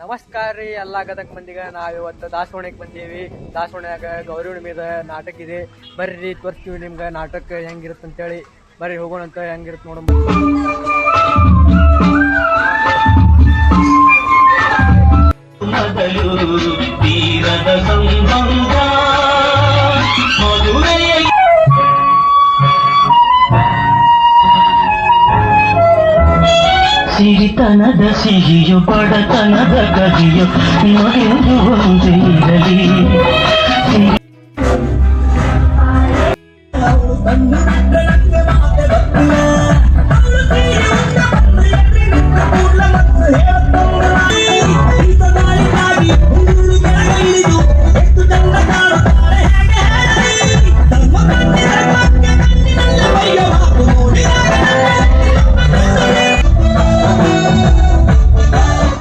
ನಮಸ್ಕಾರ ರೀ ಎಲ್ಲ ಗದಗ ಮಂದಿಗ. ನಾವು ಇವತ್ತು ದಾಸವಾಣಿಗೆ ಬಂದೀವಿ. ದಾಸವಾಣಿಯಾಗ ಗೌರಿ ಹುಣ್ಣಿಮೆದ ನಾಟಕ ಇದೆ. ಬರ್ರಿ, ತೋರಿಸ್ತೀವಿ ನಿಮ್ಗೆ ನಾಟಕ ಹೆಂಗಿರುತ್ತೆ ಅಂತೇಳಿ. ಬರ್ರಿ, ಹೋಗೋಣ ಅಂತ ಹೆಂಗಿರುತ್ತೆ ನೋಡೋಣ. ಸಿರಿತನದ ಸಿಹಿಯು ಬಡತನದ ಗದಿಯು ನಡೆಯುವಂತೆ ಇರಲಿ